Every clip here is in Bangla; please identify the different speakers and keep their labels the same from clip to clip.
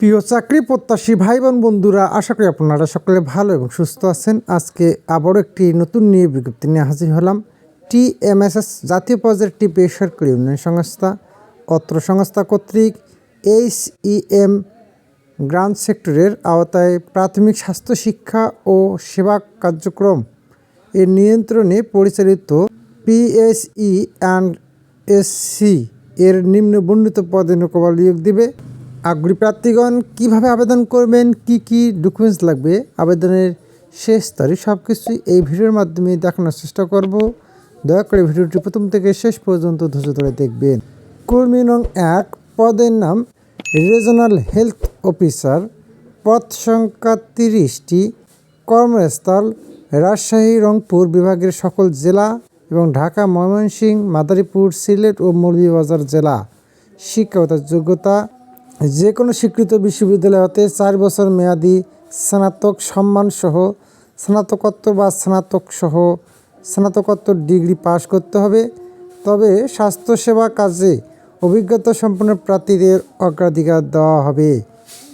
Speaker 1: প্রিয় চাকরি প্রত্যাশী ভাই বোন বন্ধুরা, আশা করি আপনারা সকলে ভালো এবং সুস্থ আছেন। আজকে আবারও একটি নতুন নিয়ে বিজ্ঞপ্তি নিয়ে হাজির হলাম। টিএমএসএস জাতীয় পর্যায়ের একটি বেসরকারি উন্নয়ন সংস্থা, অত্র সংস্থা কর্তৃক এইচ ইএম গ্রান্ট সেক্টরের আওতায় প্রাথমিক স্বাস্থ্য শিক্ষা ও সেবা কার্যক্রম এর নিয়ন্ত্রণে পরিচালিত পিএসই অ্যান্ড এসসি এর নিম্ন বর্ণিত পদে নৌকবল নিয়োগ দিবে। আগ্রহী প্রার্থীগণ কীভাবে আবেদন করবেন, কি কি ডকুমেন্টস লাগবে, আবেদনের শেষ তারিখ সব কিছুই এই ভিডিওর মাধ্যমে দেখানোর চেষ্টা করব। দয়া করে ভিডিওটি প্রথম থেকে শেষ পর্যন্ত ধৈর্য ধরে দেখবেন। কর্মী নং এক, পদের নাম রিজনাল হেলথ অফিসার পদ সংখ্যা তিরিশটি, কর্মস্থল রাজশাহী, রংপুর বিভাগের সকল জেলা এবং ঢাকা, ময়মনসিংহ, মাদারীপুর, সিলেট ও মৌলভীবাজার জেলা। শিক্ষাগত যোগ্যতা যে কোনো স্বীকৃত বিশ্ববিদ্যালয় হতে চার বছর মেয়াদি স্নাতক সম্মানসহ স্নাতকোত্তর বা স্নাতক সহ স্নাতকোত্তর ডিগ্রি পাশ করতে হবে। তবে স্বাস্থ্যসেবা কাজে অভিজ্ঞতা সম্পন্ন প্রার্থীদের অগ্রাধিকার দেওয়া হবে।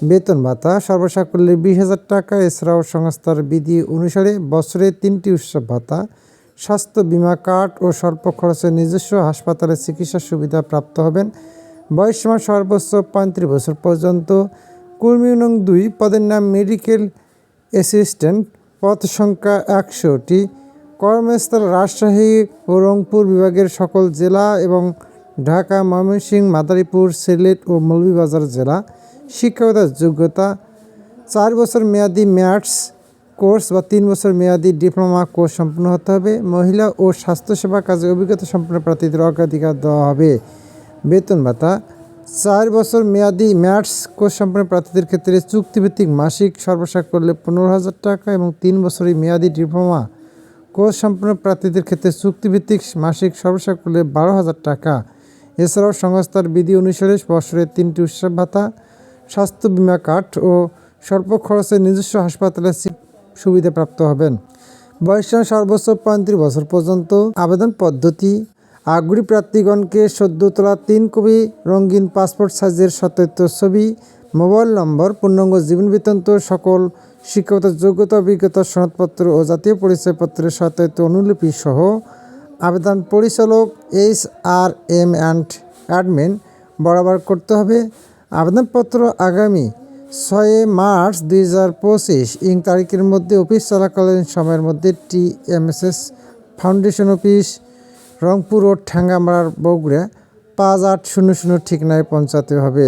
Speaker 1: বেতন ভাতা সর্বসাকুল্যে বিশ হাজার টাকা, এছাড়াও সংস্থার বিধি অনুসারে বছরে তিনটি উৎসব ভাতা, স্বাস্থ্য বিমা কার্ড ও স্বল্প খরচে নিজস্ব হাসপাতালে চিকিৎসা সুবিধা প্রাপ্ত হবেন। বয়স সীমা সর্বোচ্চ পঁয়ত্রিশ বছর পর্যন্ত। কর্মী নং দুই পদের নাম মেডিকেল অ্যাসিস্ট্যান্ট। পদ সংখ্যা একশোটি কর্মস্থল রাজশাহী ও রংপুর বিভাগের সকল জেলা এবং ঢাকা, ময়মনসিংহ, মাদারীপুর, সিলেট ও মৌলভীবাজার জেলা। শিক্ষকতার যোগ্যতা, চার বছর মেয়াদি ম্যাথস কোর্স বা তিন বছর মেয়াদি ডিপ্লোমা কোর্স সম্পন্ন হতে হবে। মহিলা ও স্বাস্থ্যসেবা কাজে অভিজ্ঞতা সম্পন্ন প্রার্থীদের অগ্রাধিকার দেওয়া হবে। বেতন ভাতা। চার বছর মেয়াদি ম্যাটস কোর্স সম্পন্ন প্রার্থীদের ক্ষেত্রে চুক্তিভিত্তিক মাসিক সর্বশেষ করলে পনেরো হাজার টাকা এবং তিন বছরের মেয়াদি ডিপ্লোমা কোর্স সম্পন্ন প্রার্থীদের ক্ষেত্রে চুক্তিভিত্তিক মাসিক সর্বশেষ করলে বারো হাজার টাকা। এছাড়াও সংস্থার বিধি অনুসারে বছরের তিনটি উৎসব ভাতা, স্বাস্থ্য বিমা কার্ড ও স্বল্প খরচে নিজস্ব হাসপাতালে সুবিধা প্রাপ্ত হবেন। বয়সসীমা সর্বোচ্চ পঁয়ত্রিশ বছর পর্যন্ত আবেদন পদ্ধতি আগ্রহী প্রার্থীগণকে সদ্য তোলা তিন কপি রঙিন পাসপোর্ট সাইজের সত্যায়িত ছবি, মোবাইল নম্বর, পূর্ণাঙ্গ জীবন বৃত্তান্ত, সকল শিক্ষাগত যোগ্যতা, অভিজ্ঞতা, সনদপত্র ও জাতীয় পরিচয়পত্রের সত্যায়িত অনুলিপি সহ আবেদন পরিচালক H R M and admin বরাবর করতে হবে। আবেদনপত্র আগামী ছয় মার্চ দুই হাজার পঁচিশ ইং তারিখের মধ্যে অফিস চলাকালীন সময়ের মধ্যে T MSS foundation office Rangpur ও ঠ্যাঙ্গামারার বগুড়া পাঁচ আট শূন্য শূন্য ঠিকানায় পৌঁছাতে হবে।